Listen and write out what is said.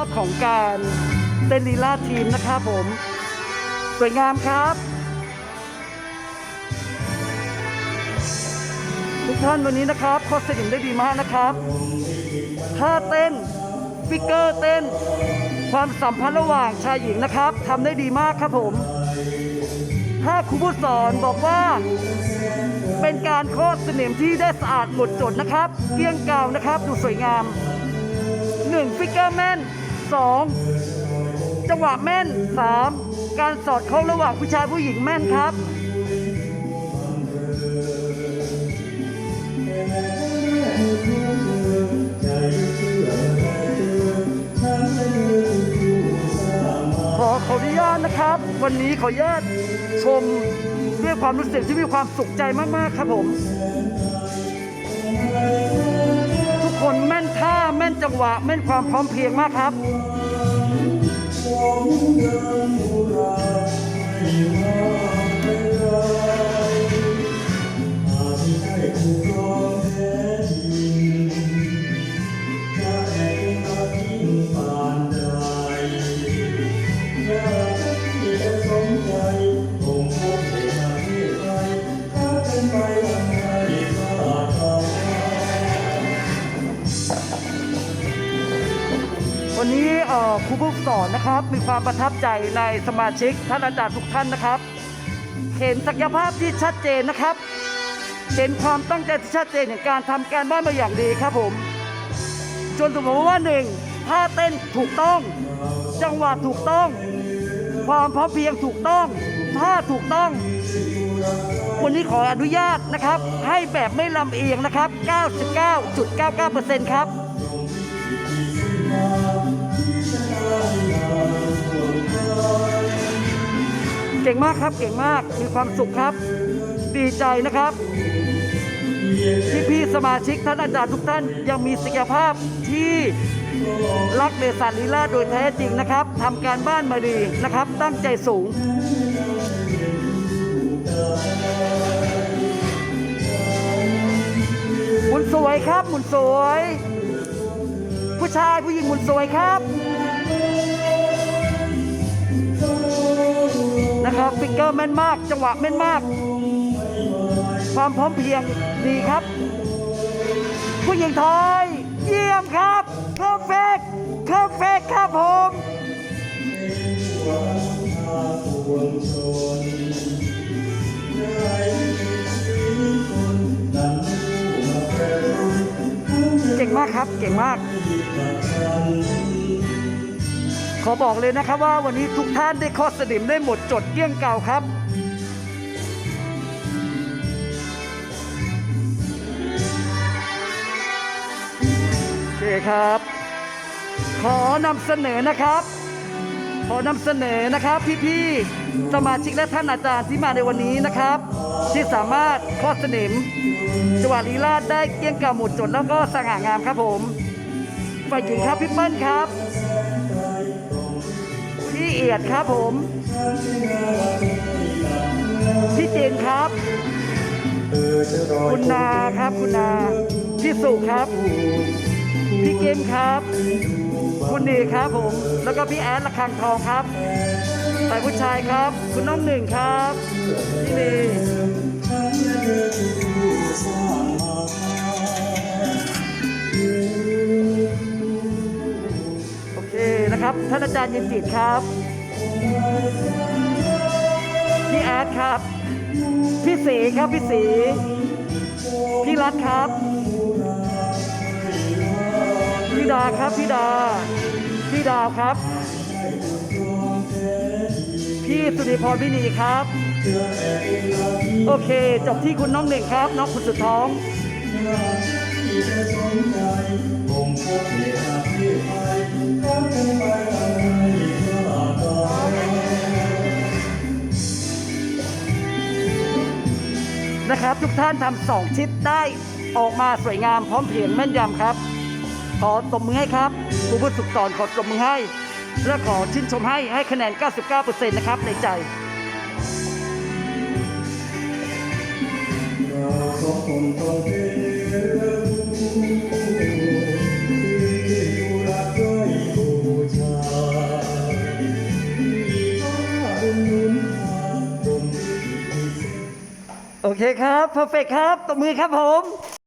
รอบของการเต้นลีลาทีมนะครับผม สวยงามครับทุกท่านวันนี้นะครับข้อสนิมได้ดีมากนะครับท่าเต้นฟิกเกอร์เต้น ความสัมพันธ์ระหว่างชายหญิงนะครับทำได้ดีมากครับผม ถ้าครูผู้สอนบอกว่า เป็นการโคตรสนิมที่ได้สะอาดหมดจดนะครับ เกลี้ยงเกลานะครับ ดูสวยงาม 1. ฟิกเกอร์แมน 2. จังหวะแม่น 3. การสอดคล้องระหว่างผู้ชายผู้หญิงแม่นครับ ขอขออนุญาตนะครับ วันนี้ขออนุญาตชมด้วยความรู้สึกที่มีความสุขใจมาก ๆ ครับผม ทุกคนแม่นท่าแม่ จังหวะแม่นความพร้อมเพรียงมากครับ วันนี้ครูผู้สอนนะครับ มีความประทับใจในสมาชิกท่านอาจารย์ทุกท่านนะครับ เห็นศักยภาพที่ชัดเจนนะครับ เห็นความตั้งใจที่ชัดเจนในการทำการบ้านมาอย่างดีครับผม จนสมมติว่าหนึ่งท่าเต้นถูกต้อง จังหวะถูกต้อง ความพร้อมเพียงถูกต้องท่าถูกต้องวันนี้ขออนุญาตนะครับ ให้แบบไม่ลำเอียงนะครับ 99.99%ครับ เก่งมากครับ เก่งมาก มีความสุขครับ ดีใจนะครับ ที่พี่สมาชิกท่านอาจารย์ทุกท่านยังมีศักยภาพที่รักเดสันลีลาโดยแท้จริงนะครับทำการบ้านมาดีนะครับ ตั้งใจสูงหมุนสวยครับหมุนสวย ผู้ชายผู้หญิงหมุนสวยครับ นะครับฟิกเกอร์แม่นมาก จังหวะแม่นมาก ความพร้อมเพียงดีครับ ผู้หญิงไทยเยี่ยมครับเพอร์เฟกเพอร์เฟกครับผมเก่งมากครับ เก่งมาก อบอกเลยนะครับว่าวันนี้ทุกท่านได้ข้อสนิมได้หมดจดเกลี้ยงเก่าครับโอเคครับ ขอนำเสนอนะครับ ขอนำเสนอนะครับพี่ๆสมาชิกและท่านอาจารย์ที่มาในวันนี้นะครับ ที่สามารถข้อสนิมจังหวะลีลาดได้เกลี้ยงเก่าหมดจดแล้วก็สง่างามครับผมฝ่ายหญิงครับพี่เปิ้ลครับ เอียดครับผม พี่เจนครับ คุณนาครับคุณนา พี่สุครับ พี่เกมครับ คุณนีครับผม แล้วก็พี่แอดระคังทองครับฝ่ายผู้ชายครับ คุณน้องหนึ่งครับ พี่นีโอเคนะครับ ท่านอาจารย์ยินจิตครับ พี่แอดครับ พี่สีครับพี่สีพี่รัฐครับ พี่ดาครับพี่ดา พี่ดาวครับ พี่สุริพรพินีครับ โอเค จบที่คุณน้องหนึ่งครับ น้องคุณสุดท้องนะ นะครับ ทุกท่านทำสองชิดได้ออกมาสวยงามพร้อมเพียงแม่นยำครับ ขอตบมือให้ครับครูผู้ฝึกสอนขอตบมือให้ และขอชื่นชมให้ให้คะแนน 99%นะครับในใจเราสองคนต้องเป็น เคครับเพอร์เฟกครับตบมือครับผม